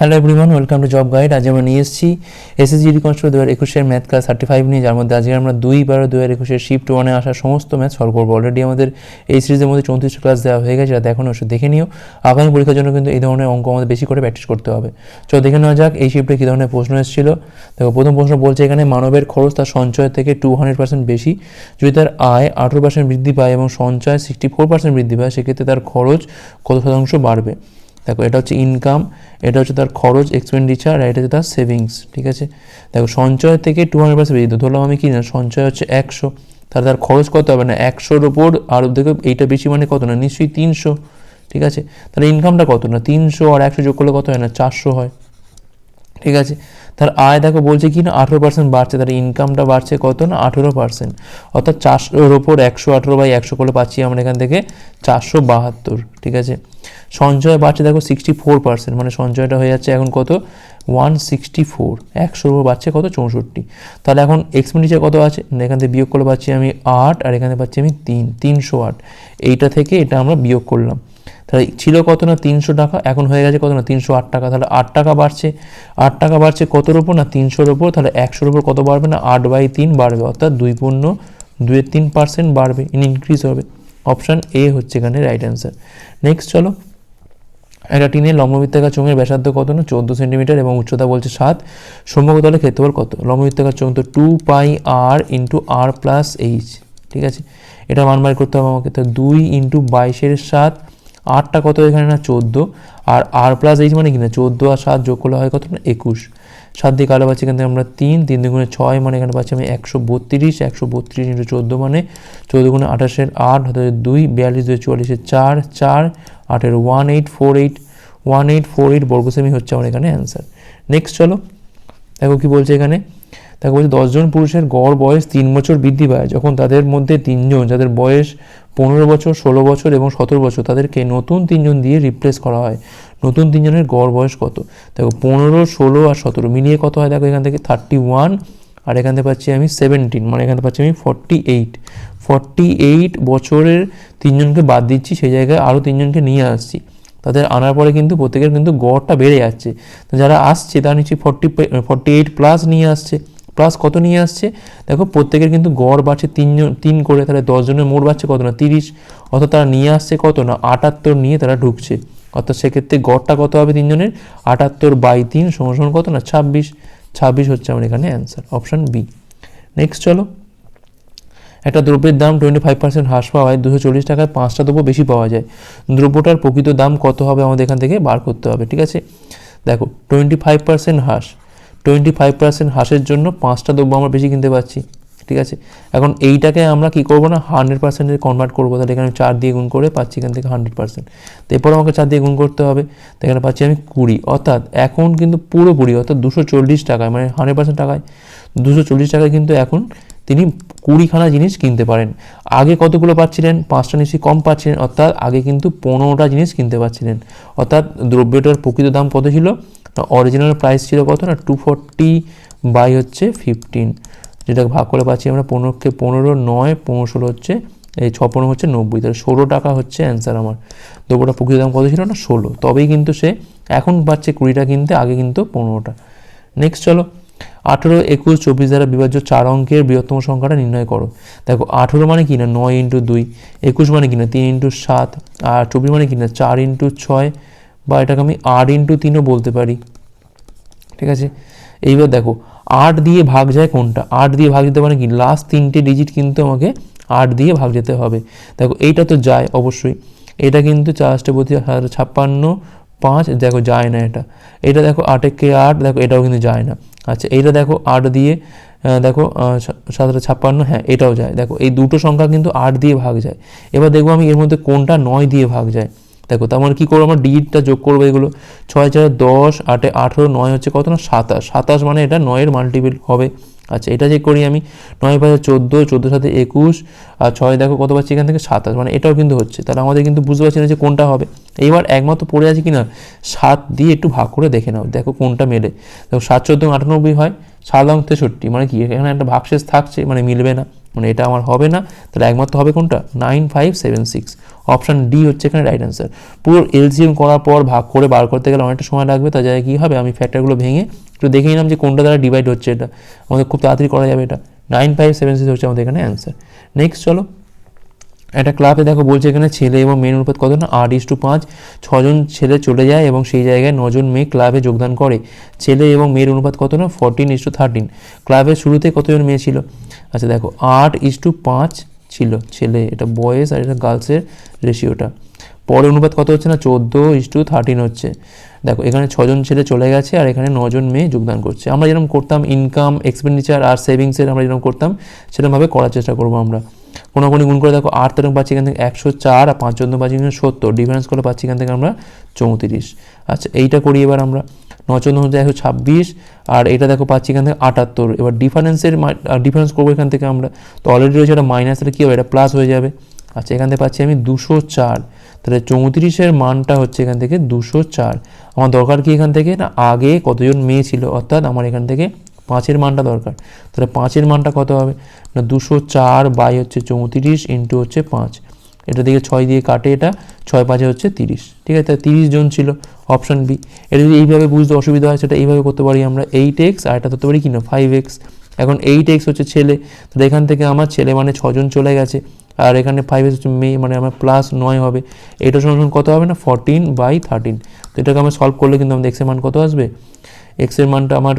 Hello everyone welcome to job guide আজ আমরা নিয়ে এসেছি এসএসজি কনস্টেবল দু হাজার একুশের ম্যাথ ক্লাস থার্টি ফাইভ নিয়ে, যার মধ্যে আজকে আমরা দুই বারো দু হাজার একুশের শিফট ওয়ানে আসা সমস্ত ম্যাথ সলভ করব। অলরেডি আমাদের এই সিরিজের মধ্যে চৌত্রিশটা ক্লাস দেওয়া হয়ে গেছে, যাতে এখন ওষুধ দেখে নিও। আগামী পরীক্ষার জন্য কিন্তু এই ধরনের অঙ্ক আমাদের বেশি করে প্র্যাকটিস করতে হবে। চলো দেখে নেওয়া যাক এই শিফটে কী ধরনের প্রশ্ন এসেছিল। দেখো, প্রথম প্রশ্ন বলছে এখানে মানবের খরচ তার সঞ্চয় থেকে টু হান্ড্রেড পার্সেন্ট বেশি। যদি তার আয় আঠেরো পার্সেন্ট বৃদ্ধি পায় এবং সঞ্চয় সিক্সটি ফোর পার্সেন্ট বৃদ্ধি পায়, সেক্ষেত্রে তার খরচ কত শতাংশ বাড়বে? দেখো, এটা হচ্ছে ইনকাম এটা হচ্ছে তার খরচ এক্সপেন্ডিচার আর এটা হচ্ছে তার সেভিংস ঠিক আছে? দেখো, সঞ্চয় থেকে টু হান্ড্রেড পার্সেন্ট বেশি ধরলাম আমি কি না, সঞ্চয় হচ্ছে একশো, তাহলে তার খরচ কত হবে না, একশোর ওপর আর দেখো, এইটা বেশি মানে কত না, নিশ্চয়ই তিনশো, ঠিক আছে? তাহলে ইনকামটা কত না, তিনশো আর একশো যোগ করলে কত হয় না, চারশো হয়, ঠিক আছে? তার আয় দেখো বলছে কি না, আঠেরো পার্সেন্ট বাড়ছে, তার ইনকামটা বাড়ছে কত না, আঠেরো পার্সেন্ট অর্থাৎ চারশোর ওপর একশো আঠেরো বাই একশো করলে পাচ্ছি আমরা এখান থেকে চারশো বাহাত্তর, ঠিক আছে? সঞ্চয় বাড়ছে দেখো সিক্সটি ফোর পার্সেন্ট মানে সঞ্চয়টা হয়ে যাচ্ছে এখন কত? ওয়ান সিক্সটি ফোর একশোর ওপর বাড়ছে কত? চৌষট্টি। তাহলে এখন এক্সপেন্ডিচার কত আছে? এখান থেকে বিয়োগ করলে পাচ্ছি আমি আট, আর এখানে পাচ্ছি আমি তিন, তিনশো আট। এইটা থেকে এটা আমরা বিয়োগ করলাম। তাহলে ছিল কত না তিনশো টাকা? এখন হয়ে গেছে কত না তিনশো আট টাকা? তাহলে আট টাকা বাড়ছে। আট টাকা বাড়ছে কতর ওপর না, তিনশোর ওপর তাহলে একশোর ওপর কত বাড়বে না? আট বাই তিন বাড়বে। অর্থাৎ দুই পূর্ণ দুয়ের তিন পার্সেন্ট বাড়বে। ইন ইনক্রিজ হবে। অপশান এ হচ্ছে এখানে রাইট অ্যান্সার নেক্সট চলো। একটা টিনের লম্ববৃত্তাকার চোঙের ব্যাসার্ধ কত না? চোদ্দ সেন্টিমিটার এবং উচ্চতা বলছে সাত। সম্মুখতলের ক্ষেত্রফল কত? লম্ববৃত্তাকার চোঙ তো two pi R into R plus H ঠিক আছে? এটা মান বার করতে হবে আমাকে। তো দুই ইন্টু বাইশের সাত আটটা কত এখানে না? চোদ্দ। আর আর প্লাস এইচ মানে কি? না চোদ্দ আর সাত যোগ করলে হয় কত? না একুশ। সাত দিয়ে কালো পাচ্ছি এখান থেকে আমরা তিন। তিন দুগুণে ছয় মানে এখানে পাচ্ছি আমি একশো বত্রিশ। একশো বত্রিশ ইন্টু চোদ্দ মানে চোদ্দ গুণে আঠাশের আট হতে দুই, বিয়াল্লিশ দুই চুয়াল্লিশের চার চার, আটের one eight, four eight, one eight, four eight বর্গ সেমি হচ্ছে আমার এখানে অ্যান্সার নেক্সট চলো। দেখো কি বলছে এখানে? দেখো বলছে দশজন পুরুষের গড় বয়স তিন বছর বৃদ্ধি পায়। যখন তাদের মধ্যে তিনজন, যাদের বয়স পনেরো বছর, ষোলো বছর এবং সতেরো বছর, তাদেরকে নতুন তিনজন দিয়ে রিপ্লেস করা হয়। নতুন তিনজনের গড় বয়স কত? দেখো, পনেরো, ষোলো আর সতেরো মিলিয়ে কত হয়? দেখো, এখান থেকে থার্টি ওয়ান আর এখান থেকে পাচ্ছি আমি সেভেন্টিন মানে এখানে পাচ্ছি আমি ফর্টি এইট ফর্টি এইট বছরের তিনজনকে বাদ দিচ্ছি, সেই জায়গায় আরও তিনজনকে নিয়ে আসছি। তাদের আনার পরে কিন্তু প্রত্যেকের কিন্তু গড়টা বেড়ে যাচ্ছে। যারা আসছে, তারা নিশ্চয়ই ফর্টি ফর্টি এইট প্লাস নিয়ে আসছে। প্লাস কত নিয়ে আসছে? দেখো, প্রত্যেকের কিন্তু গড় বাড়ছে তিনজন তিন করে, তাহলে দশজনের মোট বাড়ছে কত না? তিরিশ। অর্থাৎ তারা নিয়ে আসছে কত না? আটাত্তর নিয়ে তারা ঢুকছে। অর্থাৎ সেক্ষেত্রে গড়টা কত হবে তিনজনের আটাত্তর বাই তিন সমান কত না? ছাব্বিশ। ছাব্বিশ হচ্ছে আমার এখানে অ্যান্সার অপশান বি নেক্সট চলো। একটা দ্রব্যের দাম টোয়েন্টি ফাইভ পার্সেন্ট হ্রাস পাওয়ায় দুশো চল্লিশ টাকায় পাঁচটা দ্রব্য বেশি পাওয়া যায়। দ্রব্যটার প্রকৃত দাম কত হবে আমাদের এখান থেকে বার করতে হবে, ঠিক আছে? দেখো টোয়েন্টি ফাইভ পার্সেন্ট হ্রাস। টোয়েন্টি ফাইভ পার্সেন্ট হ্রাসের জন্য পাঁচটা দ্রব্য আমরা বেশি কিনতে পারছি, ঠিক আছে? এখন এইটাকে আমরা কি করব না হান্ড্রেড পার্সেন্টে কনভার্ট করব, তাহলে এখানে চার দিয়ে গুণ করে পাচ্ছি এখান থেকে হান্ড্রেড পার্সেন্ট তো এরপর আমাকে চার দিয়ে গুণ করতে হবে, তো এখানে পাচ্ছি আমি কুড়ি। অর্থাৎ এখন কিন্তু পুরোপুরি, অর্থাৎ দুশো চল্লিশ টাকায় মানে হান্ড্রেড পার্সেন্ট টাকায়, দুশো চল্লিশ টাকায় কিন্তু এখন তিনি কুড়িখানা জিনিস কিনতে পারেন। আগে কতগুলো পাচ্ছিলেন? পাঁচটা নিশ্চয়ই কম পাচ্ছিলেন। অর্থাৎ আগে কিন্তু পনেরোটা জিনিস কিনতে পাচ্ছিলেন। অর্থাৎ দ্রব্যটার প্রকৃত দাম কত ছিল? অরিজিনাল প্রাইস ছিল কত? না টু ফর্টি বাই হচ্ছে ফিফটিন যেটা ভাগ করে পাচ্ছি আমরা পনেরোকে পনেরো, নয় পনেরো ষোলো হচ্ছে, এই ছ পনেরো হচ্ছে নব্বই। তাহলে ষোলো টাকা হচ্ছে অ্যান্সার আমার। দ্রব্যটা প্রকৃত দাম কত ছিল? না, ষোলো। তবেই কিন্তু সে এখন পাচ্ছে কুড়িটা কিনতে, আগে কিন্তু পনেরোটা। নেক্সট চলো। আঠেরো, একুশ, চব্বিশ দ্বারা বিভাজ্য চার অঙ্কের বৃহত্তম সংখ্যাটা নির্ণয় করো। দেখো, আঠেরো মানে কি না? নয় ইন্টু দুই। একুশ মানে কি না? তিন ইন্টু সাত। আর চব্বিশ মানে কি না? চার ইন্টু ছয়। বা এটাকে আমি আট ইন্টু তিনও বলতে পারি। ঠিক আছে? এইবার দেখো, আট দিয়ে ভাগ যায় কোনটা? আট দিয়ে ভাগ যেতে মানে কি? লাস্ট তিনটে ডিজিট কিন্তু আমাকে আট দিয়ে ভাগ যেতে হবে। দেখো, এইটা তো যায় অবশ্যই। এটা কিন্তু চারটে প্রতি ছাপ্পান্ন পাঁচ, দেখো যায় না এটা। এটা দেখো আটেকে আট, দেখো এটাও কিন্তু যায় না। আচ্ছা এইটা দেখো আট দিয়ে দেখো সাতটা ছাপ্পান্ন হ্যাঁ এটাও যায়। দেখো, এই দুটো সংখ্যা কিন্তু আট দিয়ে ভাগ যায়। এবার দেখব আমি এর মধ্যে কোনটা নয় দিয়ে ভাগ যায়। দেখো, তার মানে কী করব আমরা? ডিজিটটা যোগ করব এগুলো। ছয়, চার দশ, আটে আঠেরো, নয় হচ্ছে কত না? সাতাশ। সাতাশ মানে এটা নয়ের মাল্টিপিল হবে। আচ্ছা এটা যে করি আমি। নয় পাঁচে চোদ্দ চোদ্দোর সাথে একুশ। আর ছয় দেখো কত পাচ্ছি এখান থেকে? সাতাশ। মানে এটাও কিন্তু হচ্ছে। তাহলে আমাদের কিন্তু বুঝতে পারছি না যে কোনটা হবে। এইবার একমাত্র পড়ে আছে কি না? সাত দিয়ে একটু ভাগ করে দেখে নাও। দেখো কোনটা মেলে। দেখো সাত, চোদ্দ আটানব্বই হয়, সাত লং তেষট্টি। মানে কি? এখানে একটা ভাগশেষ থাকছে মানে মিলবে না। মানে এটা আমার হবে না। তাহলে একমাত্র হবে কোনটা? Nine, five, seven, six. Option D হচ্ছে এখানে রাইট অ্যান্সার। পুরো এলসিএম করার পর ভাগ করে বার করতে গেলে অনেকটা সময় লাগবে। তার জায়গায় কী হবে? আমি ফ্যাক্টরগুলো ভেঙে একটু দেখে নিলাম যে কোনটা দ্বারা ডিভাইড হচ্ছে এটা। আমাদের খুব তাড়াতাড়ি করা যাবে এটা। নাইন, ফাইভ, সেভেন, সিক্স হচ্ছে আমাদের এখানে অ্যান্সার। নেক্সট চলো। একটা ক্লাবে দেখো বলছে এখানে ছেলে এবং মেয়ের অনুপাত কত না? আট ইস টু পাঁচ। ছজন ছেলে চলে যায় এবং সেই জায়গায় নজন মেয়ে ক্লাবে যোগদান করে। ছেলে এবং মেয়ের অনুপাত কত না? ফোরটিন ইস টু থার্টিন ক্লাবের শুরুতে কতজন মেয়ে ছিল? আচ্ছা দেখো, আট ইস টু পাঁচ ছিল ছেলে, এটা বয়েজ আর এটা গার্লসের রেশিওটা পরে অনুপাত কত হচ্ছে না? চোদ্দ ইস টু থার্টিন হচ্ছে। দেখো, এখানে ছজন ছেলে চলে গেছে আর এখানে নজন মেয়ে যোগদান করছে। আমরা যেরকম করতাম ইনকাম এক্সপেন্ডিচার আর সেভিংসের আমরা যেরকম করতাম, সেরকমভাবে করার চেষ্টা করব আমরা। কোনো কোনো গুণ করে দেখো আট তেরো পাচ্ছি এখান থেকে একশো চার আর পাঁচ চোদ্দ পাচ্ছি এখানে সত্তর। ডিফারেন্স করে পাচ্ছি এখান থেকে আমরা চৌত্রিশ। আচ্ছা এইটা করি এবার আমরা। ন চোদ্দ হচ্ছে একশো ছাব্বিশ আর এটা দেখো পাচ্ছি এখান থেকে আটাত্তর। এবার ডিফারেন্সের ডিফারেন্স করব এখান থেকে আমরা। তো অলরেডি রয়েছে এটা মাইনাস তাহলে কী হবে? এটা প্লাস হয়ে যাবে। আচ্ছা এখান থেকে পাচ্ছি আমি দুশো চার। তাহলে চৌত্রিশের মানটা হচ্ছে এখান থেকে দুশো চার। আমার দরকার কি এখান থেকে? না, আগে কতজন মেয়ে ছিল? অর্থাৎ আমার এখান থেকে পাঁচের মানটা দরকার। তাহলে পাঁচের মানটা কত হবে? না, দুশো চার বাই হচ্ছে চৌত্রিশ ইন্টু হচ্ছে পাঁচ। এটা দিকে ছয় দিয়ে কাটে এটা, ছয় পাঁচে হচ্ছে তিরিশ। ঠিক আছে, তাহলে তিরিশ জন ছিল অপশান বি এটা যদি এইভাবে বুঝতে অসুবিধা হয়, সেটা এইভাবে করতে পারি আমরা এইট এক্স আর এটা ধরতে পারি কি না ফাইভ এক্স এখন এইট এক্স হচ্ছে ছেলে, তাহলে এখান থেকে আমার ছেলে মানে ছজন চলে গেছে, আর এখানে ফাইভ এক্স হচ্ছে মেয়ে মানে আমার প্লাস নয় হবে। এটা সমান কত হবে না ফোরটিন বাই থার্টিন তো এটাকে আমরা সলভ করলে কিন্তু আমাদের এক্সের মান কত আসবে? এক্সের মানটা আমার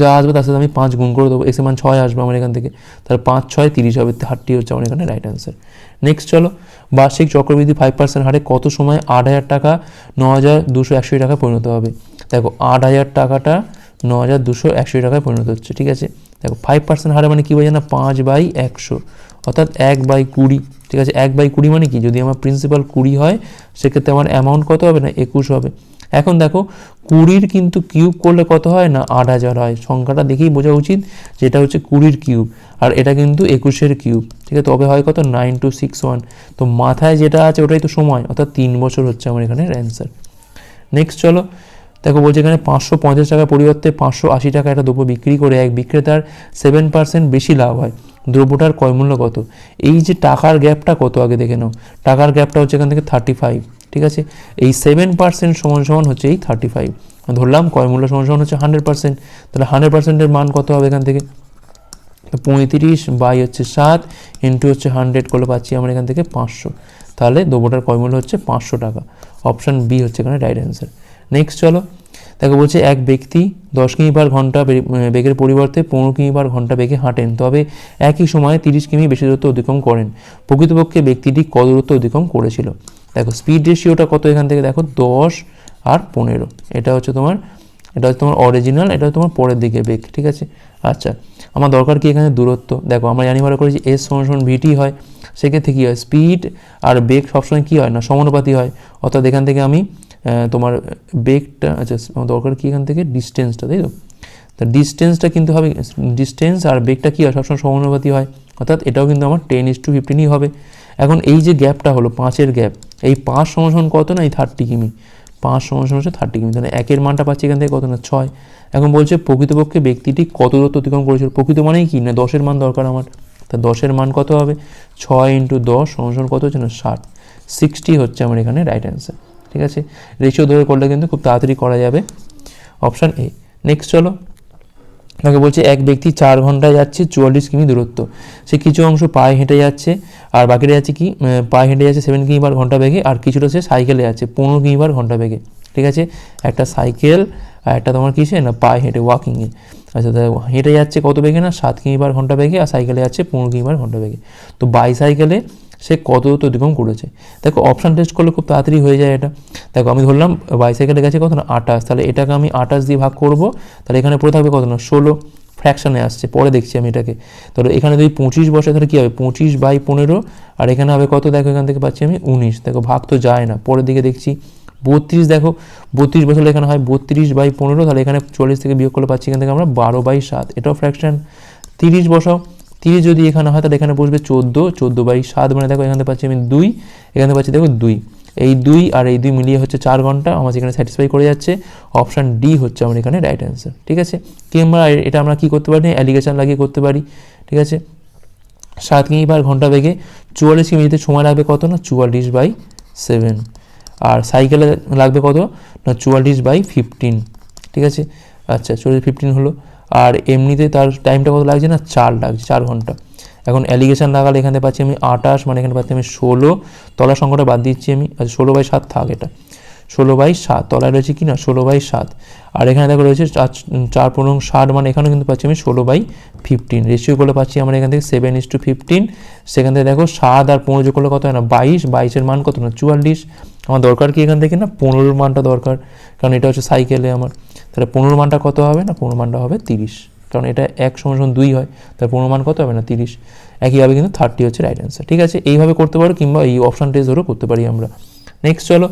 যা আসবে তার সাথে আমি পাঁচ গুণ করে দেবো। এক্সের মান ছয় আসবে আমার এখান থেকে। তাহলে পাঁচ, ছয়, তিরিশ হবে থার্টি হচ্ছে আমার এখানে রাইট অ্যান্সার নেক্সট চলো, বার্ষিক চক্রবৃদ্ধি ফাইভ পার্সেন্ট হারে কত সময় আট হাজার টাকা ন হাজার দুশো একশো টাকা পরিণত হবে? দেখো, আট হাজার টাকাটা ন হাজার দুশো একশো টাকায় পরিণত হচ্ছে, ঠিক আছে? দেখো ফাইভ পার্সেন্ট হারে মানে কী বোঝে না? পাঁচ বাই একশো। অর্থাৎ এক বাই কুড়ি, ঠিক আছে? এক বাই কুড়ি মানে কি? যদি আমার প্রিন্সিপাল কুড়ি হয়, সেক্ষেত্রে আমার অ্যামাউন্ট কত হবে না? একুশ হবে। এখন দেখো, কুড়ির কিন্তু কিউব করলে কত হয় না? আট হাজার হয়। সংখ্যাটা দেখেই বোঝা উচিত যেটা হচ্ছে কুড়ির কিউব। আর এটা কিন্তু একুশের কিউব। ঠিক আছে, তবে হয় কত? Nine two six one. তো মাথায় যেটা আছে ওটাই তো সময়, অর্থাৎ তিন বছর হচ্ছে আমার এখানে অ্যান্সার নেক্সট চলো, দেখো বলছে এখানে পাঁচশো পঞ্চাশ টাকার পরিবর্তে পাঁচশো আশি টাকা একটা দ্রব্য বিক্রি করে এক বিক্রেতার সেভেন পার্সেন্ট বেশি লাভ হয়। দ্রব্যটার ক্রয়মূল্য কত? এই যে টাকার গ্যাপটা কত? আগে দেখে নাও। টাকার গ্যাপটা হচ্ছে এখান থেকে থার্টি ফাইভ ঠিক আছে? এই সেভেন পার্সেন্ট সমান সমান হচ্ছে এই থার্টি ফাইভ ধরলাম ক্রয়মূল্য সমান সমান হচ্ছে হান্ড্রেড পার্সেন্ট তাহলে হান্ড্রেড পার্সেন্টের মান কত হবে এখান থেকে? পঁয়ত্রিশ বাই হচ্ছে সাত ইন্টু হচ্ছে হান্ড্রেড করলে পাচ্ছি আমরা এখান থেকে পাঁচশো। তাহলে দ্রব্যটার ক্রয়মূল্য হচ্ছে পাঁচশো টাকা। অপশান বি হচ্ছে এখানে রাইট অ্যান্সার নেক্সট চলো। দেখো বলছে এক ব্যক্তি দশ কিমি পার ঘণ্টা বেগের পরিবর্তে পনেরো কিমি পার ঘণ্টা বেগে হাঁটেন। তবে একই সময়ে তিরিশ কিমি বেশি দূরত্ব অতিক্রম করেন। প্রকৃতপক্ষে ব্যক্তিটি কত দূরত্ব অতিক্রম করেছিল? দেখো স্পিড রেশিওটা কত এখান থেকে? দেখো দশ আর পনেরো। এটা হচ্ছে তোমার, এটা হচ্ছে তোমার অরিজিনাল এটা তোমার পরের দিকে বেগ, ঠিক আছে? আচ্ছা আমার দরকার কি এখানে দূরত্ব? দেখো আমরা জানি ভালো করে যে এস সমান সমান ভিটি হয়, সেক্ষেত্রে কী হয়? স্পিড আর বেগ সবসময় কী হয় না? সমানুপাতি হয়। অর্থাৎ এখান থেকে আমি তোমার বেগটা আচ্ছা দরকার কি এখান থেকে? ডিস্টেন্সটা তাই তো? তা ডিস্টেন্সটা কিন্তু হবে ডিস্টেন্স আর বেগটা কী হয়? সবসময় সমানুপাতি হয়। অর্থাৎ এটাও কিন্তু আমার টেন ইস টু ফিফটিনই হবে। এখন এই যে গ্যাপটা হলো, পাঁচের গ্যাপ এই পাঁচ সমান কত না? এই থার্টি কিমি। পাঁচ সমান হচ্ছে থার্টি কিমি। তাহলে একের মানটা পাচ্ছি এখান থেকে কত না? ছয়। এখন বলছে প্রকৃতপক্ষে ব্যক্তিটি কত দূরত্ব অতিক্রম করেছিল? প্রকৃত মানেই কি? না, দশের মান দরকার আমার। তা দশের মান কত হবে? ছয় ইন্টু দশ সমান কত হচ্ছে না? ষাট। সিক্সটি হচ্ছে আমার এখানে রাইট অ্যান্সার ঠিক আছে? রেশিও ধরে করলে কিন্তু খুব তাড়াতাড়ি করা যাবে। অপশান এ নেক্সট চলো। তাকে বলছে, এক ব্যক্তি চার ঘন্টায় যাচ্ছে, চুয়াল্লিশ কিমি দূরত্ব। সে কিছু অংশ পায়ে হেঁটে যাচ্ছে, আর বাকিটা যাচ্ছে কি পায়ে হেঁটে যাচ্ছে সেভেন কিমি পার ঘণ্টা বেগে, আর কিছুটা সে সাইকেলে যাচ্ছে, পনেরো কিমি পার ঘণ্টা বেগে। ঠিক আছে? একটা সাইকেল আর একটা তোমার কিসে না, পায়ে হেঁটে ওয়াকিংয়ে আচ্ছা তা হেঁটে যাচ্ছে কত বেগে না? সাত কিমি পার ঘণ্টা বেগে, আর সাইকেলে যাচ্ছে পনেরো কিমি পার ঘণ্টা বেগে। তো বাইসাইকেলে সে কত অতিক্রম করেছে। দেখো অপশান টেস্ট করলে খুব তাড়াতাড়ি হয়ে যায় এটা। দেখো, আমি ধরলাম বাইসাইকেলে গেছে কত না আঠাশ। তাহলে এটাকে আমি আঠাশ দিয়ে ভাগ করব। তাহলে এখানে পড়ে থাকবে কত না ষোলো ফ্র্যাকশানে আসছে। পরে দেখছি আমি এটাকে। তাহলে এখানে যদি পঁচিশ বসে, তাহলে কী হবে? পঁচিশ বাই পনেরো। আর এখানে হবে কত? দেখো, এখান থেকে পাচ্ছি আমি উনিশ। দেখো, ভাগ তো যায় না। পরের দিকে দেখছি বত্রিশ। দেখো, বত্রিশ বছর এখানে হয় বত্রিশ বাই পনেরো। তাহলে এখানে চল্লিশ থেকে বিয়োগ করলে পাচ্ছি এখান থেকে আমরা বারো বাই সাত। এটাও ফ্র্যাকশন তিরিশ বসাও। তিরিশ যদি এখানে হয়, তাহলে এখানে বসবে চোদ্দ চোদ্দ বাই সাত মানে দেখো এখানে পাচ্ছি আমি দুই, এখানে পাচ্ছি দেখো দুই। এই দুই আর এই দুই মিলিয়ে হচ্ছে চার ঘণ্টা, আমার এখানে স্যাটিসফাই করে যাচ্ছে অপশান ডি হচ্ছে আমার এখানে রাইট অ্যান্সার ঠিক আছে? কিংবা এটা আমরা কী করতে পারি? অ্যালিগেশন লাগিয়ে করতে পারি, ঠিক আছে? সাত কিমি পার ঘণ্টা বেগে, চুয়াল্লিশ কিমি যেতে সময় লাগবে কত? না, চুয়াল্লিশ বাই সেভেন। আর সাইকেলে লাগবে কত? না, চুয়াল্লিশ বাই ফিফটিন ঠিক আছে? আচ্ছা চুয়াল্লিশ ফিফটিন হলো। আর এমনিতে তার টাইমটা কত লাগছে না? চার লাগছে, চার ঘণ্টা। এখন অ্যালিগেশন লাগালে এখানে পাচ্ছি আমি আঠাশ মানে এখানে পাচ্ছি আমি ষোলো। তলার সংখ্যাটা বাদ দিচ্ছি আমি আচ্ছা ষোলো বাই সাত থাক এটা। ষোলো বাই সাত, তলায় রয়েছে কি না? ষোলো বাই সাত। আর এখানে দেখো রয়েছে চার চার পনেরো ষাট মানে এখানেও কিন্তু পাচ্ছি আমি ষোলো বাই ফিফটিন রেশিও করলে পাচ্ছি আমরা এখান থেকে সেভেন ইস টু ফিফটিন সেখান থেকে দেখো সাত আর পনেরো যোগ করলে কত হয় না? বাইশ। বাইশের মান কত না? চুয়াল্লিশ। আমার দরকার কি এখান থেকে না? পনেরোর মানটা দরকার। কারণ এটা হচ্ছে সাইকেলে আমার। তাহলে পনেরো মানটা কত হবে না? পনেরো মানটা হবে তিরিশ। কারণ এটা এক সমান সমান দুই হয়। তাহলে পনেরো মান কত হবে না? তিরিশ। একইভাবে কিন্তু থার্টি হচ্ছে রাইট অ্যান্সার ঠিক আছে? এইভাবে করতে পারো কিংবা এই অপশান টেস্ট ধরেও করতে পারি আমরা। নেক্সট চলো।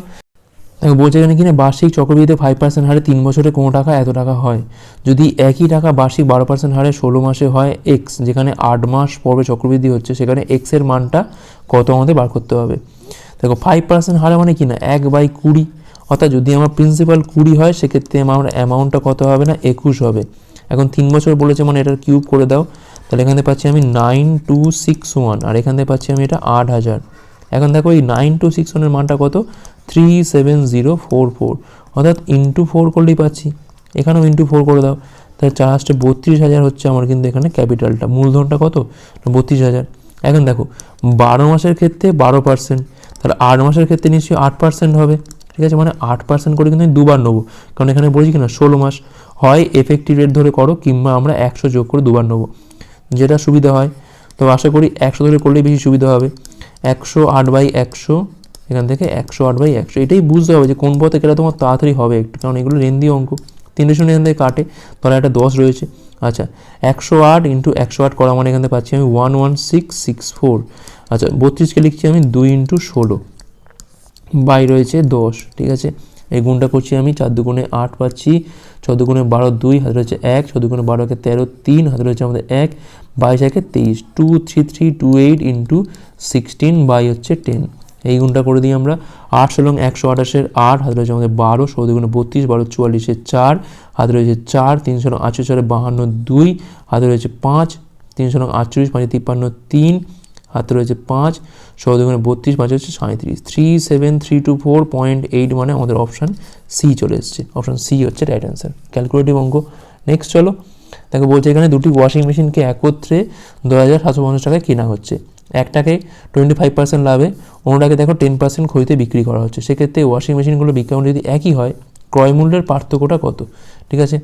বলছে এখানে কিনা বার্ষিক চক্রবৃদ্ধিতে ফাইভ পার্সেন্ট হারে তিন বছরে কোনো টাকা এত টাকা হয়? যদি একই টাকা বার্ষিক বারো পার্সেন্ট হারে ষোলো মাসে হয় এক্স যেখানে আট মাস পর্বে চক্রবৃদ্ধি হচ্ছে, সেখানে এক্সের মানটা কত আমাদের বার করতে হবে? দেখো ফাইভ পার্সেন্ট হারে মানে কি না এক বাই কুড়ি। অর্থাৎ যদি আমার প্রিন্সিপাল কুড়ি হয়, সেক্ষেত্রে আমার অ্যামাউন্টটা কত হবে না? একুশ হবে। এখন তিন বছর বলেছে মানে এটার কিউব করে দাও। তাহলে এখান পাচ্ছি আমি নাইন টু সিক্স ওয়ান আর এখান পাচ্ছি আমি এটা আট হাজার। এখন দেখো এই নাইন টু সিক্স ওয়ানের মানটা কত? Three seven zero four four অর্থাৎ ইন্টু ফোর করলেই পাচ্ছি। এখানেও ইন্টু ফোর করে দাও। তাহলে চার আসতে বত্রিশ হাজার হচ্ছে আমার কিন্তু এখানে ক্যাপিটালটা। মূলধনটা কত? বত্রিশ হাজার। এখন দেখো, বারো মাসের ক্ষেত্রে বারো পার্সেন্ট তাহলে আট মাসের ক্ষেত্রে নিশ্চয়ই আট পার্সেন্ট হবে। ঠিক আছে মানে আট পার্সেন্ট করে কিন্তু আমি দুবার নেব। কারণ এখানে বলছি কি না ষোলো মাস হয় এফেক্টিভ রেট ধরে করো, কিংবা আমরা একশো যোগ করে দুবার নেব। যেটা সুবিধা হয়। তো আশা করি একশো ধরে করলেই বেশি সুবিধা হবে। একশো আট বাই একশো এখান থেকে একশো আট বাই একশো। এটাই বুঝতে হবে যে কোন পথে গেলে তোমার তাড়াতাড়ি হবে একটু, কারণ এগুলো রেন্দি অঙ্ক। তিনটে শূন্য এখান থেকে কাটে তাহলে একটা দশ রয়েছে। আচ্ছা একশো আট ইন্টু একশো আট করা মানে এখান থেকে পাচ্ছি আমি one one six six four. আচ্ছা বত্রিশকে লিখছি আমি দুই ইন্টু ষোলো। বাই রয়েছে দশ, ঠিক আছে? এই গুণটা করছি আমি চার দুগুণে আট পাচ্ছি, ছ দুগুণে বারো দুই, হাতে রয়েছে এক, ছ দুগুণে বারো একে তেরো তিন, হাতে রয়েছে আমাদের এক, বাইশ একে তেইশ। Two three three two eight into sixteen by হচ্ছে টেন এই গুণটা করে দিই আমরা। আটশো ষোলং একশো আঠাশের আট হাতে রয়েছে আমাদের বারো ষোলো দুগুণে বত্রিশ, বারো চুয়াল্লিশের চার হাতে রয়েছে চার তিনশো নং আটশো চারে বাহান্ন, দুই হাতে রয়েছে পাঁচ তিনশো নং আটচল্লিশ, পাঁচে, তিপ্পান্ন, তিন হাতে রয়েছে পাঁচ ষোলো দুগুণে বত্রিশ, পাঁচ হচ্ছে সাঁত্রিশ three seven three two four point eight মানে আমাদের অপশান সি চলে এসছে। অপশান সি হচ্ছে রাইট অ্যান্সার ক্যালকুলেটিভ অঙ্ক। নেক্সট চলো। দেখো বলছে এখানে দুটি ওয়াশিং মেশিনকে একত্রে দু হাজার সাতশো পঞ্চাশ টাকায় কেনা হচ্ছে। একটাকে টোয়েন্টি ফাইভ পার্সেন্ট লাভে, অন্যটাকে দেখো টেন পার্সেন্ট ক্ষতিতে বিক্রি করা হচ্ছে। সেক্ষেত্রে ওয়াশিং মেশিনগুলো বিজ্ঞাপন যদি একই হয়, ক্রয় মূল্যের পার্থক্যটা কত? ঠিক আছে?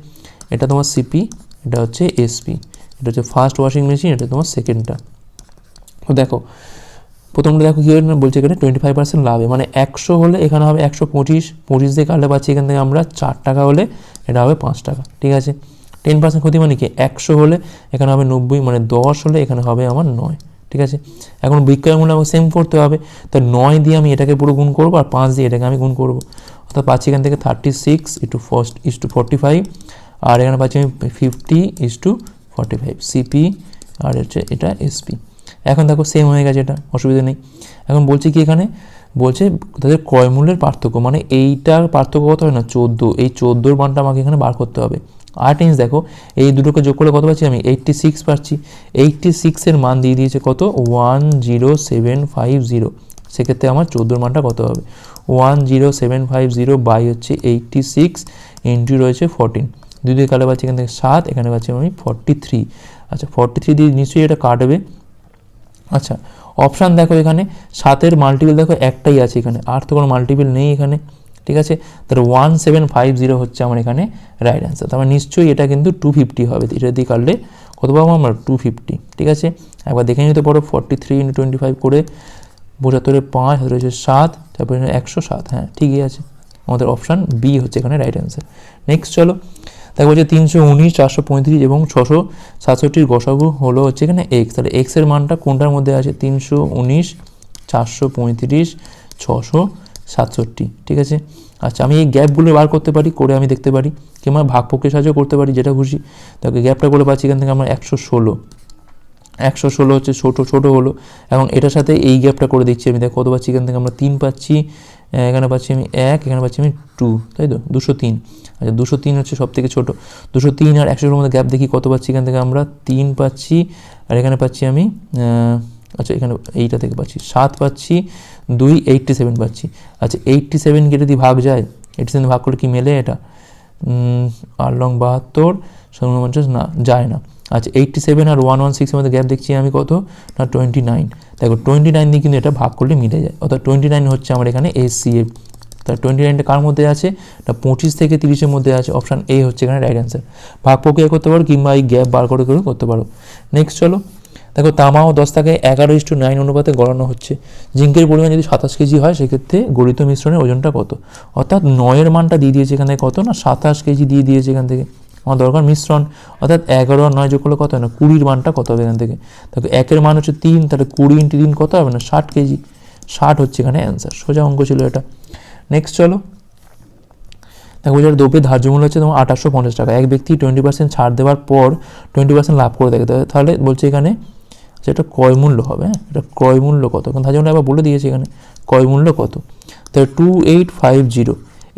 এটা তোমার সিপি এটা হচ্ছে এসপি এটা হচ্ছে ফার্স্ট ওয়াশিং মেশিন এটা তোমার সেকেন্ডটা তো দেখো, প্রথমটা দেখো কী হয় না বলছে এখানে টোয়েন্টি ফাইভ পার্সেন্ট লাভে মানে একশো হলে এখানে হবে একশো পঁচিশ পঁচিশ দিয়ে কাটলে পাচ্ছি এখান থেকে আমরা চার টাকা হলে এটা হবে পাঁচ টাকা, ঠিক আছে? টেন পার্সেন্ট ক্ষতি মানে কি? একশো হলে এখানে হবে নব্বই মানে দশ হলে এখানে হবে আমার নয়। ঠিক আছে? এখন বিক্রয় মূল্য আমাকে সেম করতে হবে। তো নয় দিয়ে আমি এটাকে পুরো গুণ করব আর পাঁচ দিয়ে এটাকে আমি গুণ করব। অর্থাৎ পাচ্ছি এখান থেকে thirty six is to first is to forty five আর এখানে পাচ্ছি আমি fifty is to forty five CP আর হচ্ছে এটা এসপি এখন দেখো সেম হয়ে গেছে এটা, অসুবিধা নেই। এখন বলছি কি এখানে? বলছে তাদের ক্রয় মূল্যের পার্থক্য মানে এইটার পার্থক্য কত হয় না? চোদ্দ। এই চোদ্দোর মানটা আমাকে এখানে বার করতে হবে। আট ইঞ্চ দেখো, এই দুটোকে যোগ করে কত পাচ্ছি আমি? এইটটি সিক্স পাচ্ছি। এইটটি সিক্সের মান দিয়ে দিয়েছে কত? One zero seven five zero সেক্ষেত্রে আমার চোদ্দোর মানটা কত হবে? One zero seven five zero by হচ্ছে এইটটি সিক্স ইন্টু রয়েছে ফোরটিন দুই দুই কালে পাচ্ছি এখান থেকে সাত, এখানে পাচ্ছি আমি ফর্টি থ্রি আচ্ছা ফর্টি থ্রি দিয়ে নিশ্চয়ই এটা কাটবে। আচ্ছা অপশান দেখো এখানে, সাতের মাল্টিপল দেখো একটাই আছে এখানে। আর তো কোনো মাল্টিপল নেই এখানে। ঠিক আছে? তাহলে ওয়ান সেভেন ফাইভ জিরো হচ্ছে আমার এখানে রাইট অ্যান্সার তার মানে নিশ্চয়ই এটা কিন্তু টু ফিফটি হবে। এটা দিয়ে কাটলে কত পাবো আমরা? টু ফিফটি ঠিক আছে? একবার দেখে নিতে পারো forty three into twenty five করে পঁচাত্তরে পাঁচ হাতে রয়েছে সাত, তারপরে একশো সাত হ্যাঁ ঠিকই আছে। আমাদের অপশান বি হচ্ছে এখানে রাইট অ্যান্সার নেক্সট চলো। দেখো হচ্ছে তিনশো উনিশ, চারশো পঁয়ত্রিশ এবং ছশো সাতষট্টির গসাগু হলো হচ্ছে এখানে এক্স তাহলে এক্সের মানটা কোনটার মধ্যে আছে? তিনশো উনিশ, চারশো পঁয়ত্রিশ, ছশো সাতষট্টি, ঠিক আছে? আচ্ছা আমি এই গ্যাপগুলো বার করতে পারি, করে আমি দেখতে পারি, কিংবা ভাগ পক্ষের সাহায্য করতে পারি, যেটা খুশি। তাকে গ্যাপটা করে পাচ্ছি এখান থেকে আমরা একশো ষোলো। একশো ষোলো হচ্ছে ছোটো ছোটো হলো, এবং এটার সাথে এই গ্যাপটা করে দিচ্ছি আমি। দেখো, কত পাচ্ছি? এখান থেকে আমরা তিন পাচ্ছি এখানে পাচ্ছি আমি এক, এখানে পাচ্ছি আমি টু, তাই তো? দুশো তিন। আচ্ছা দুশো তিন হচ্ছে সব থেকে ছোটো। দুশো তিন আর একশোর মধ্যে গ্যাপ দেখি কত পাচ্ছি? এখান থেকে আমরা তিন পাচ্ছি, আর এখানে পাচ্ছি আমি আচ্ছা এখানে এইটা থেকে পাচ্ছি। সাত পাচ্ছি দুই এইটটি সেভেন পাচ্ছি। আচ্ছা এইটটি সেভেনকে যদি ভাগ যায় এইটটি সেভেন ভাগ করলে কি মেলে এটা? আর লং বাহাত্তর উনপঞ্চাশ না, যায় না। আচ্ছা এইটটি সেভেন আর ওয়ান ওয়ান সিক্সের মধ্যে গ্যাপ দেখছি আমি কত? না টোয়েন্টি নাইন দেখো টোয়েন্টি নাইন দিয়ে কিন্তু এটা ভাগ করলে মিলে যায়। অর্থাৎ টোয়েন্টি নাইন হচ্ছে আমার এখানে এস সি এফ তাহলে টোয়েন্টি নাইনটা কার মধ্যে আছে? এটা পঁচিশ থেকে তিরিশের মধ্যে আছে। অপশান এ হচ্ছে এখানে রাইট অ্যান্সার ভাগ প্রক্রিয়া করতে পারো কিংবা এই গ্যাপ বার করে করে করতে পারো। নেক্সট চলো দেখো তামা ও দশ টাকায় এগারো ইস টু নাইন অনুপাতে গড়ানো হচ্ছে। জিঙ্কের পরিমাণ যদি সাতাশ কেজি হয়, সেক্ষেত্রে গড়িত মিশ্রণের ওজনটা কত? অর্থাৎ নয়ের মানটা দিয়ে দিয়েছে এখান থেকে কত না? সাতাশ কেজি দিয়ে দিয়েছে এখান থেকে। আমার দরকার মিশ্রণ। অর্থাৎ এগারো আর নয় যোগ করলে কত হয় না কুড়ির মানটা কত হবে এখান থেকে? দেখো একের মান হচ্ছে তিন, তাহলে কুড়ি ইন্টু তিন কত হবে না? ষাট কেজি। ষাট হচ্ছে এখানে অ্যান্সার সোজা অঙ্ক ছিল এটা। নেক্সট চলো। দেখো যার দ্রব্যের ধার্য মূল্য হচ্ছে তোমার আঠাশশো পঞ্চাশ টাকা। এক ব্যক্তি টোয়েন্টি পার্সেন্ট ছাড় দেওয়ার পর টোয়েন্টি পার্সেন্ট লাভ করে থাকে। তাহলে বলছে এখানে যে এটা ক্রয় মূল্য হবে হ্যাঁ? এটা ক্রয় মূল্য কত? কারণ ধার্য জন্য আবার বলে দিয়েছে এখানে, ক্রয় মূল্য কত? তাহলে টু এইট ফাইভ জিরো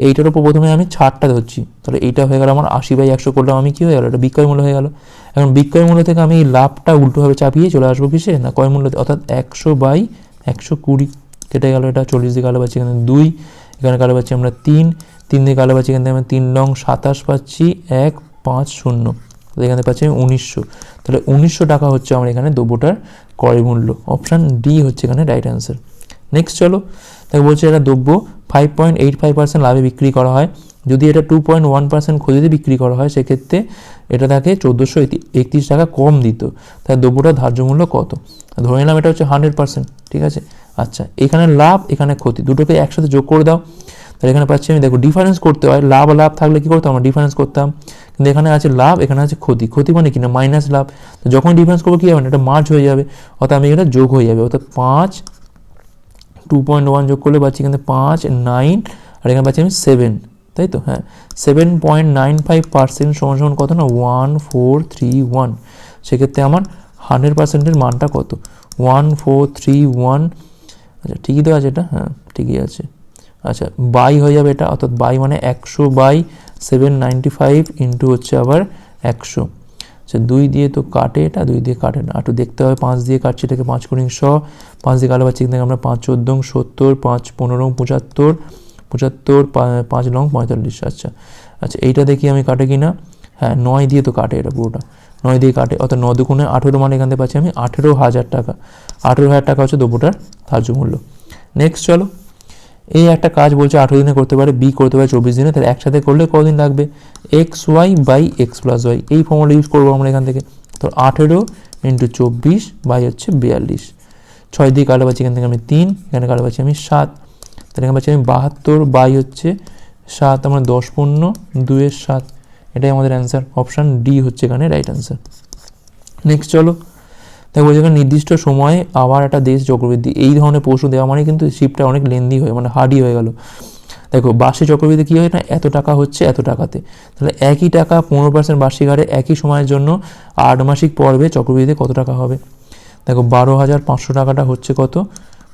এইটার উপর প্রথমে আমি ছাড়টা ধরছি। তাহলে এইটা হয়ে গেল আমার আশি বাই একশো করলাম আমি, কী হয়ে গেলো? এটা বিক্রয় মূল্য হয়ে গেল। এখন বিক্রয় মূল্য থেকে আমি এই লাভটা উল্টোভাবে চাপিয়ে চলে আসব কিসে? না, ক্রয় মূল্যতে অর্থাৎ একশো বাই একশো কুড়ি কেটে গেল এটা, চল্লিশ দিকে কালো পাচ্ছি এখানে দুই, এখানে কালো পাচ্ছি আমরা তিন তিন দিয়ে কালো পাচ্ছি এখান থেকে আমরা তিন লং সাতাশ পাচ্ছি, এক, পাঁচ, শূন্য। এখানে পাচ্ছি উনিশশো। তাহলে উনিশশো টাকা হচ্ছে আমার এখানে দ্রব্যটার ক্রয় মূল্য। অপশান ডি হচ্ছে এখানে রাইট অ্যান্সার নেক্সট চলো, তাকে বলছে এটা দ্রব্য five point eight five percent লাভে বিক্রি করা হয়। যদি এটা টু পয়েন্ট ওয়ান পার্সেন্ট ক্ষতিতে বিক্রি করা হয়, সেক্ষেত্রে এটা তাকে চোদ্দোশো একত্রিশ টাকা কম দিত। তাই দ্রব্যটার ধার্য মূল্য কত? ধরে নিলাম এটা হচ্ছে হান্ড্রেড পার্সেন্ট ঠিক আছে? আচ্ছা এখানে লাভ, এখানে ক্ষতি। দুটোকে একসাথে যোগ করে দাও। তাহলে এখানে পাচ্ছি আমি, দেখো ডিফারেন্স করতে হয়। লাভ লাভ থাকলে কী করতাম আমরা? ডিফারেন্স করতাম। কিন্তু এখানে আছে লাভ, এখানে আছে ক্ষতি। ক্ষতি মানে কি না? মাইনাস লাভ। তো যখন ডিফারেন্স করব, কী হবে না? এটা মার্চ হয়ে যাবে। অর্থাৎ আমি এটা যোগ হয়ে যাবে। অর্থাৎ পাঁচ টু পয়েন্ট ওয়ান যোগ করলে পাচ্ছি এখানে পাঁচ নাইন আর এখানে পাচ্ছি আমি সেভেন তাই তো? হ্যাঁ। Seven point nine five percent সমান সমান কত না? ওয়ান ফোর থ্রি ওয়ান সেক্ষেত্রে আমার হান্ড্রেড পার্সেন্টের মানটা কত? ওয়ান ফোর থ্রি ওয়ান আচ্ছা ঠিকই তো আছে এটা? হ্যাঁ ঠিকই আছে। আচ্ছা বাই হয়ে যাবে এটা। অর্থাৎ বাই মানে একশো by seven ninety five into হচ্ছে আবার একশো। আচ্ছা দুই দিয়ে তো কাটে এটা, দুই দিয়ে কাটে না। একটু দেখতে হবে, পাঁচ দিয়ে কাটছে এটাকে পাঁচ কুড়ি শ, পাঁচ দিয়ে কালো পাচ্ছি এখানে আমরা পাঁচ চোদ্দ, সত্তর, পাঁচ পনেরো, পঁচাত্তর পঁচাত্তর পাঁচ লং পঁয়তাল্লিশ। আচ্ছা আচ্ছা এইটা দেখি আমি কাটে কি না হ্যাঁ নয় দিয়ে তো কাটে এটা পুরোটা। নয় দিয়ে কাটে, অর্থাৎ ন দুগুণে আঠেরো মানে এখান থেকে পাচ্ছি আমি আঠেরো হাজার টাকা। আঠেরো হাজার টাকা হচ্ছে দ্রব্যটার ধার্য মূল্য। নেক্সট চলো। এই একটা কাজ বলছে আঠেরো দিনে করতে পারে বি করতে পারে চব্বিশ দিনে, তাহলে একসাথে করলে কদিন লাগবে? X Y by X plus Y এই ফর্মুলা ইউজ করব আমরা এখান থেকে। তো আঠেরো ইন্টু চব্বিশ বাই হচ্ছে বিয়াল্লিশ। ছয় দিয়ে কাটা পাচ্ছি এখান থেকে আমি তিন, এখানে কাটা পাচ্ছি আমি সাত। তাহলে এখানে পাচ্ছি আমি বাহাত্তর বাই হচ্ছে সাত আমার দশ পূর্ণ দুয়ের সাত। এটাই আমাদের অ্যান্সার অপশান ডি হচ্ছে এখানে রাইট অ্যান্সার নেক্সট চলো। বলছে এখানে নির্দিষ্ট সময়ে আবার একটা দেশ চক্রবৃদ্ধি, এই ধরনের পশু দেওয়া মানে কিন্তু শিপটা অনেক লেন্দি হয়ে মানে হার্ডি হয়ে গেল। দেখো, বার্ষিক চক্রবৃদ্ধি কী হয় না? এত টাকা হচ্ছে এত টাকাতে। তাহলে একই টাকা পনেরো পার্সেন্ট বার্ষিক হারে একই সময়ের জন্য আট মাসিক পর্বে চক্রবৃদ্ধি কত টাকা হবে? দেখো, বারো হাজার পাঁচশো টাকাটা হচ্ছে কত?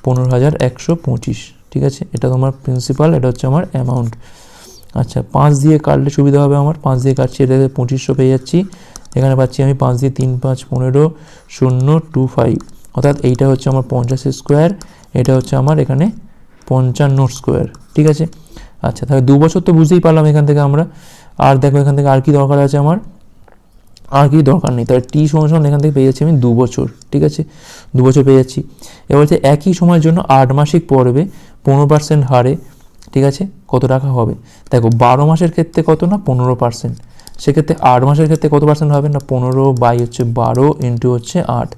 পনেরো হাজার একশো পঁচিশ, ঠিক আছে? এটা তোমার প্রিন্সিপাল এটা হচ্ছে আমার অ্যামাউন্ট আচ্ছা পাঁচ দিয়ে কাটলে সুবিধা হবে আমার। পাঁচ দিয়ে কাটছি, এটাতে পঁচিশশো পেয়ে যাচ্ছি। এখানে পাচ্ছি আমি পাঁচ দিয়ে তিন, পাঁচ, পনেরো, শূন্য টু ফাইভ অর্থাৎ এইটা হচ্ছে আমার পঞ্চাশ স্কোয়ার এটা হচ্ছে আমার এখানে পঞ্চান্ন স্কোয়ার ঠিক আছে? আচ্ছা তাহলে দু বছর তো বুঝতেই পারলাম এখান থেকে আমরা। আর দেখো এখান থেকে আর কি দরকার আছে আমার? আর কি দরকার নেই। তাহলে টি সমান সমান এখান থেকে পেয়ে যাচ্ছি আমি দু বছর। ঠিক আছে? দু বছর পেয়ে যাচ্ছি। এবার হচ্ছে একই সময়ের জন্য আট মাসিক পড়বে, পনেরো পার্সেন্ট হারে। ঠিক আছে? কত টাকা হবে? দেখো, বারো মাসের ক্ষেত্রে কত না? পনেরো পার্সেন্ট সেক্ষেত্রে আট মাসের ক্ষেত্রে কত পার্সেন্ট হবে? না, পনেরো বাই হচ্ছে বারো ইন্টু হচ্ছে আট।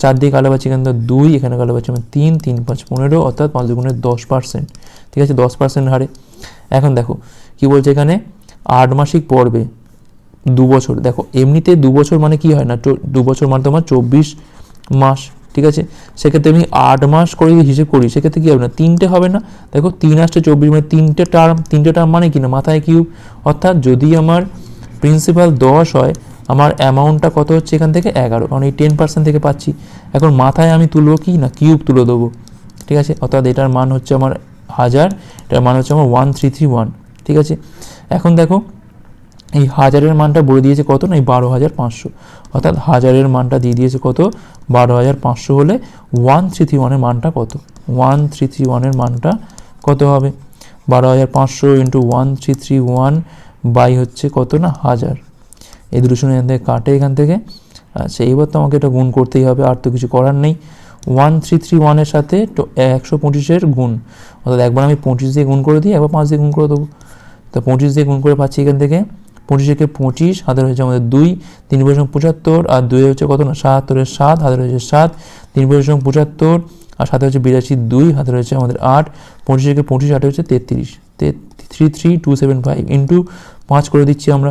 চার দিয়ে কালো পাচ্ছি এখানে দুই, এখানে কালো পাচ্ছি আমি তিন তিন পাঁচ পনেরো, অর্থাৎ পাঁচ দুগুণে দশ পার্সেন্ট ঠিক আছে? দশ পার্সেন্ট হারে। এখন দেখো, কি বলছে এখানে? আট মাসিক পড়বে দু বছর। দেখো, এমনিতে দু বছর মানে কি হয় না? দু বছর মানে তোমার চব্বিশ মাস। ঠিক আছে? সেক্ষেত্রে আমি আট মাস করে যদি হিসেব করি, সেক্ষেত্রে কী হবে না? তিনটে হবে না? দেখো, তিন আসছে চব্বিশ মানে তিনটে টার্ম তিনটে টার্ম মানে কি না? মাথায় কিউব অর্থাৎ যদি আমার প্রিন্সিপাল দশ হয়, আমার অ্যামাউন্টটা কত হচ্ছে এখান থেকে? এগারো। কারণ এই টেন পার্সেন্ট থেকে পাচ্ছি। এখন মাথায় আমি তুলবো কি? না কিউব তুলে দেবো। ঠিক আছে? অর্থাৎ এটার মান হচ্ছে আমার হাজার। এটার মান হচ্ছে আমার ওয়ান থ্রি থ্রি ওয়ান ঠিক আছে? এখন দেখো, এই হাজারের মানটা বলে দিয়েছে কত? না, এই বারো হাজার পাঁচশো। অর্থাৎ হাজারের মানটা দিয়ে দিয়েছে কত? বারো হাজার পাঁচশো হলে ওয়ান থ্রি থ্রি ওয়ানের মানটা কত? ওয়ান থ্রি থ্রি ওয়ানের মানটা কত হবে? বারো হাজার পাঁচশো into one three three one by হচ্ছে কত না? হাজার। এই দুটো শুনে এখান থেকে কাটে এখান থেকে। আচ্ছা এইবার তো আমাকে এটা গুণ করতেই হবে, আর তো কিছু করার নেই। ওয়ান থ্রি থ্রি ওয়ানের সাথে একশো পঁচিশের গুণ। অর্থাৎ একবার আমি পঁচিশ দিয়ে গুণ করে দিই, একবার পাঁচ দিয়ে গুণ করে দেবো। তো পঁচিশ দিয়ে গুণ করে পাচ্ছি এখান থেকে। পঁচিশেকে পঁচিশ, হাতের হয়েছে আমাদের দুই, তিন বছর পঁচাত্তর, আর দুই হচ্ছে কত না? সাতাত্তরের সাত, হাতের হয়েছে সাত, তিন বছর পঁচাত্তর আর সাথে হচ্ছে বিরাশি দুই, হাতে রয়েছে আমাদের আট পঁচিশেকে পঁচিশ, আটে হচ্ছে তেত্রিশ। Three three, two, seven, five into পাঁচ করে দিচ্ছি আমরা।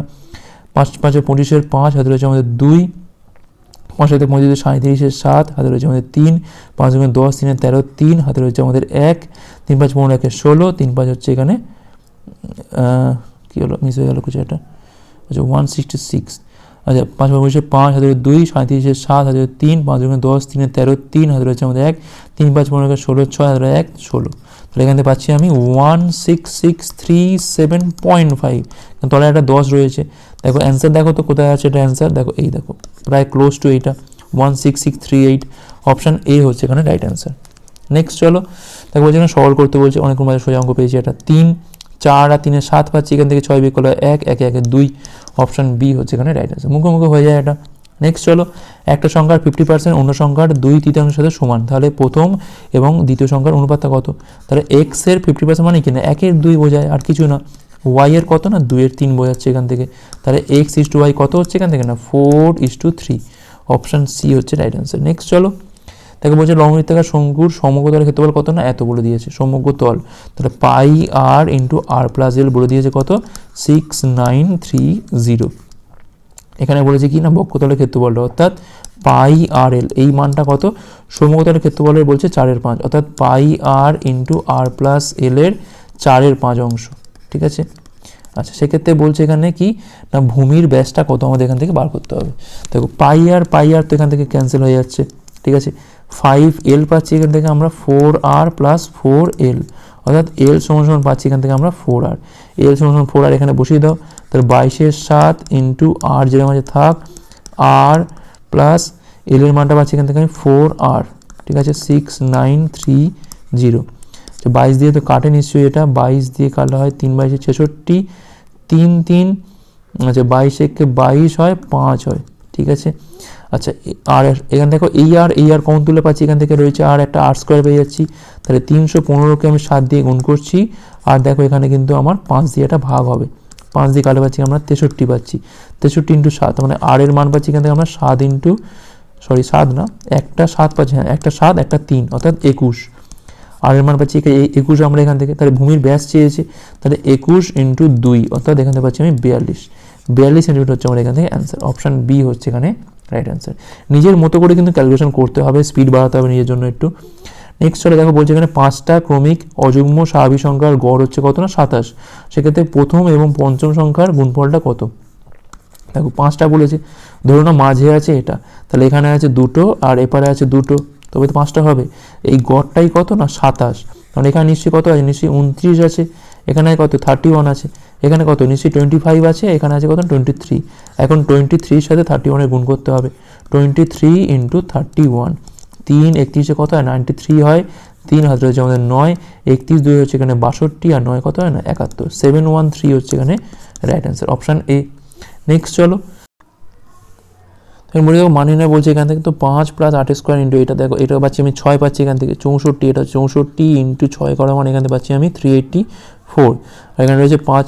পাঁচ, পাঁচে পঁচিশের পাঁচ, হাতে রয়েছে আমাদের দুই। পাঁচ হাতে পঁচিশে সাঁত্রিশের সাত, হাতে রয়েছে আমাদের তিন। পাঁচ দশ, তিনে তেরো, তিন, হাতে রয়েছে আমাদের এক। তিন, পাঁচ, পনেরো, একে ষোলো, তিন, পাঁচ হচ্ছে এখানে কী হলো? মিস হয়ে গেলো কিছু একটা আচ্ছা ওয়ান সিক্সটি সিক্স আচ্ছা পাঁচ পঁচিশে পাঁচ হাতে দুই, সাঁত্রিশে সাত, হাজার তিন, পাঁচ দশ, তিনে তেরো, তিন, হাজার হচ্ছে আমাদের এক, তিন, পাঁচ, পনেরো ষোলো, ছয়, হাজার এক, ষোলো। তাহলে এখান থেকে পাচ্ছি আমি one six six three seven point five তলায় একটা দশ রয়েছে। দেখো অ্যান্সার দেখো তো কোথায় আছে এটা অ্যান্সার দেখো, এই দেখো, প্রায় ক্লোজ টু এইটা। One six six three eight option A হচ্ছে এখানে রাইট অ্যান্সার নেক্সট চলো, দেখো বলছে এখানে সরল করতে বলছে, অনেক মাঝে সোজা অঙ্ক পেয়েছি এটা তিন। চার আর তিনে সাত পাচ্ছি এখান থেকে ছয় বিক করলে এক, একে একে দুই অপশান বি হচ্ছে এখানে রাইট অ্যান্সার মুখোমুখি হয়ে যায় এটা। নেক্সট চলো, একটা সংখ্যার ফিফটি পার্সেন্ট অন্য সংখ্যার দুই তৃতীয়াংশের সাথে সমান। তাহলে প্রথম এবং দ্বিতীয় সংখ্যার অনুপাতটা কত? তাহলে এক্সের ফিফটি পার্সেন্ট মানে কি না? একের দুই বোঝায়, আর কিছু না। ওয়াই এর কত না? দুইয়ের তিন বোঝাচ্ছে এখান থেকে। তাহলে এক্স ইস টু ওয়াই কত হচ্ছে এখান থেকে না? Four is two three option C হচ্ছে রাইট অ্যান্সার নেক্সট চলো তাকে বলছে লংবৃত্তাকার শঙ্কুর সমগ্রতলের ক্ষেত্রফল কত না? এত বলে দিয়েছে। সমগ্র তল তাহলে পাই R into R plus L বলে দিয়েছে কত? সিক্স নাইন থ্রি জিরো এখানে বলেছে কি না? বক্ষতলের ক্ষেত্রফলটা অর্থাৎ পাই আর এল এই মানটা কত? সমগ্রতলের ক্ষেত্রফলের বলছে চারের পাঁচ। অর্থাৎ পাই R into R plus L এর চারের পাঁচ অংশ। ঠিক আছে? আচ্ছা সেক্ষেত্রে বলছে এখানে কি? না, ভূমির ব্যাসটা কত? আমাদের এখান থেকে বার করতে হবে। দেখো, পাই আর পাই আর তো এখান থেকে ক্যান্সেল হয়ে যাচ্ছে। ঠিক আছে? ফাইভ এল পাচ্ছি এখান থেকে আমরা four R plus four L অর্থাৎ এল সমান পাচ্ছি এখান থেকে আমরা ফোর আর এল সমান ফোর আর এখানে বসিয়ে দাও। তাহলে বাইশের সাত ইন্টু আর যেটা মাঝে থাক আর প্লাস এল এর মানটা পাচ্ছি এখান থেকে আমি ফোর আর ঠিক আছে? সিক্স নাইন থ্রি জিরো বাইশ দিয়ে তো কাটে নিশ্চয়ই এটা। বাইশ দিয়ে কাটা হয় তিন বাইশে ছেষট্টি। তিন তিন আচ্ছা বাইশ একে বাইশ হয়, পাঁচ হয়। ঠিক আছে? আচ্ছা আর এখান থেকে এই আর এই আর কমন তুলে পাচ্ছি, এখান থেকে রয়েছে আর একটা আর স্কোয়ার পেয়ে যাচ্ছি। তাহলে তিনশো পনেরোকে আমি সাত দিয়ে গুণ করছি। আর দেখো, এখানে কিন্তু আমার পাঁচ দিয়ে একটা ভাগ হবে। পাঁচ দিয়ে কাটে পাচ্ছি আমরা তেষট্টি পাচ্ছি। তেষট্টি ইন্টু সাত মানে আর এর মান পাচ্ছি এখান থেকে আমরা সাত ইন্টু, সরি, সাত না, একটা সাত পাচ্ছি হ্যাঁ একটা সাত, একটা তিন, অর্থাৎ একুশ। আর এর মান পাচ্ছি একুশ আমরা এখান থেকে, তাহলে ভূমির ব্যাস চেয়েছে, তাহলে একুশ ইন্টু দুই, অর্থাৎ এখান থেকে পাচ্ছি আমি বিয়াল্লিশ। বিয়াল্লিশ সেন্টিমিটার হচ্ছে আমার এখান থেকে অ্যান্সার অপশান বি হচ্ছে এখানে রাইট অ্যান্সার নিজের মতো করে কিন্তু ক্যালকুলেশন করতে হবে স্পিড বাড়াতে হবে নিজের জন্য একটু। নেক্সট চলে দেখো, বলছে এখানে পাঁচটা ক্রমিক অযুগ্ম স্বাভাবিক সংখ্যার গড় হচ্ছে কত না? সাতাশ। সেক্ষেত্রে প্রথম এবং পঞ্চম সংখ্যার গুণফলটা কত? দেখো, পাঁচটা বলেছে। ধরো না, মাঝে আছে এটা। তাহলে এখানে আছে দুটো আর এপারে আছে দুটো। তবে তো পাঁচটা হবে। এই গড়টাই কত না? সাতাশ। কারণ এখানে নিশ্চয়ই কত আছে? নিশ্চয়ই উনত্রিশ আছে। এখানে কত? থার্টি ওয়ান আছে। এখানে কত? নিশ্চয়ই টোয়েন্টি ফাইভ আছে, এখানে আছে কত? টোয়েন্টি থ্রি এখন টোয়েন্টি থ্রির সাথে থার্টি ওয়ানের গুণ করতে হবে। Twenty three into thirty one তিন একত্রিশে কত হয়? নাইনটি থ্রি হয়। তিন হাতে রয়েছে আমাদের নয়। একত্রিশ দুই হচ্ছে এখানে বাষট্টি, আর নয় কত হয়? না, একাত্তর। সেভেন ওয়ান থ্রি হচ্ছে এখানে right answer option A next চলো। মনে দেখো মানি না বলছে এখান থেকে তো পাঁচ প্লাস আট স্কোয়ার ইন্টু এটা দেখো, এটা পাচ্ছি আমি ছয় পাচ্ছি এখান থেকে। চৌষট্টি, এটা চৌষট্টি ইন্টু ছয় করা মানে এখান থেকে পাচ্ছি আমি থ্রি এইট্টি ফোর আর এখানে রয়েছে পাঁচ।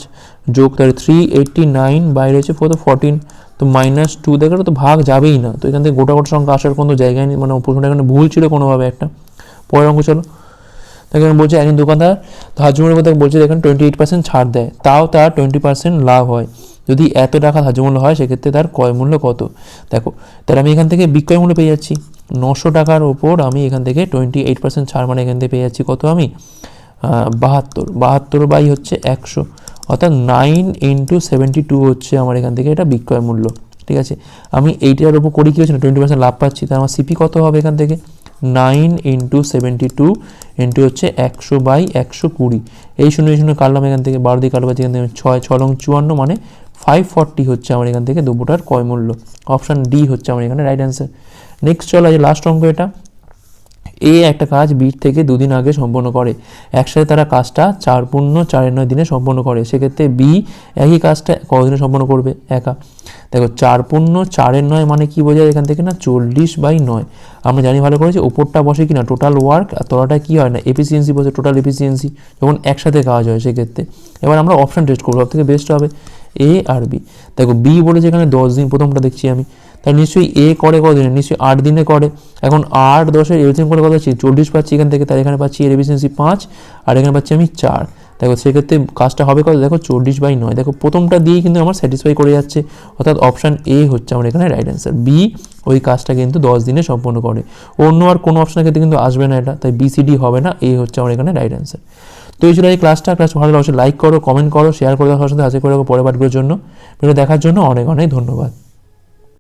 যোগ তাহলে থ্রি এইট্টি নাইন বাইরে রয়েছে ফোর তো ফোরটিন তো মাইনাস টু দেখো তো ভাগ যাবেই না। তো এখান থেকে গোটা গোটা সংখ্যা আসার কোনো জায়গায় নেই। মানে প্রশ্নটা এখানে ভুল ছিল কোনোভাবে একটা। পরের অঙ্ক চলো। দেখেন বলছে একজন দোকানদার মূল্যের মধ্যে বলছে দেখেন টোয়েন্টি এইট পার্সেন্ট ছাড় দেয়। তাও তার টোয়েন্টি পার্সেন্ট লাভ হয়। যদি এত টাকা ধার্য মূল্য হয়, সেক্ষেত্রে তার ক্রয় মূল্য কত? দেখো, তাহলে আমি এখান থেকে বিক্রয় মূল্য পেয়ে যাচ্ছি। নশো টাকার ওপর আমি এখান থেকে টোয়েন্টি এইট পার্সেন্ট ছাড় মানে এখান থেকে পেয়ে যাচ্ছি। কত আমি? বাহাত্তর বাহাত্তর বাই হচ্ছে একশো। অর্থাৎ নাইন ইন্টু সেভেন্টি টু হচ্ছে আমার এখান থেকে এটা বিক্রয় মূল্য, ঠিক আছে? আমি এইটার ওপর করি কি হচ্ছে না টোয়েন্টি পার্সেন্ট লাভ পাচ্ছি, তার আমার সিপি কত হবে এখান থেকে? Nine into seventy two into হচ্ছে একশো বাই একশো কুড়ি। এই শূন্য এই শূন্য কাটলাম এখান থেকে, বারো দিয়ে কাটবো এখান থেকে ছয় ছ লং চুয়ান্ন মানে ফাইভ ফর্টি হচ্ছে আমার এখান থেকে দুপুটার কয় মূল্য। অপশান ডি হচ্ছে আমার এখানে রাইট অ্যান্সার নেক্সট চলো আছে লাস্ট অঙ্ক এটা এ একটা কাজ বির থেকে দুদিন আগে সম্পন্ন করে। একসাথে তারা কাজটা চার পূর্ণ চারের নয় দিনে সম্পন্ন করে। সেক্ষেত্রে বি একই কাজটা কতদিনে সম্পন্ন করবে? একা। দেখো, চার পূর্ণ চারের নয় মানে কি বোঝায় এখান থেকে না? চল্লিশ বাই নয়। আমরা জানি ভালো করে যে ওপরটা বসে কি না টোটাল ওয়ার্ক আর তলাটা কি হয় না? এফিসিয়েন্সি বসে টোটাল এফিসিয়েন্সি যখন একসাথে কাজ হয় সেক্ষেত্রে। এবার আমরা অপশান টেস্ট করব সব থেকে বেস্ট হবে। এ আর বি দেখো বি বলেছে এখানে দশ দিন, প্রথমটা দেখছি আমি। তাহলে নিশ্চয়ই এ করে কদিনে নিশ্চয়ই আট দিনে করে। এখন আট, দশের এলসিএম করে কত পাচ্ছি? চল্লিশ পাচ্ছি এখান থেকে তার এখানে পাচ্ছি এর এফিসিয়েন্সি পাঁচ, আর এখানে পাচ্ছি আমি চার। দেখো সেক্ষেত্রে কাজটা হবে কত? দেখো চল্লিশ বাই নয়। দেখো প্রথমটা দিয়েই কিন্তু আমার স্যাটিসফাই করে যাচ্ছে। অর্থাৎ অপশান এ হচ্ছে আমার এখানে রাইট অ্যান্সার বি ওই কাজটা কিন্তু দশ দিনে সম্পন্ন করে। অন্য আর কোনো অপশনের ক্ষেত্রে কিন্তু আসবে না এটা। তাই বিসিডি হবে না। এ হচ্ছে আমার এখানে রাইট অ্যান্সার তো এই ছিল এই ক্লাসটা ক্লাস ভালো লাগছে লাইক করো কমেন্ট করো শেয়ার করে দেওয়ার সাথে আজকে করে রাখো পরের পাঠগুলোর জন্য। ভিডিও দেখার জন্য অনেক অনেক ধন্যবাদ।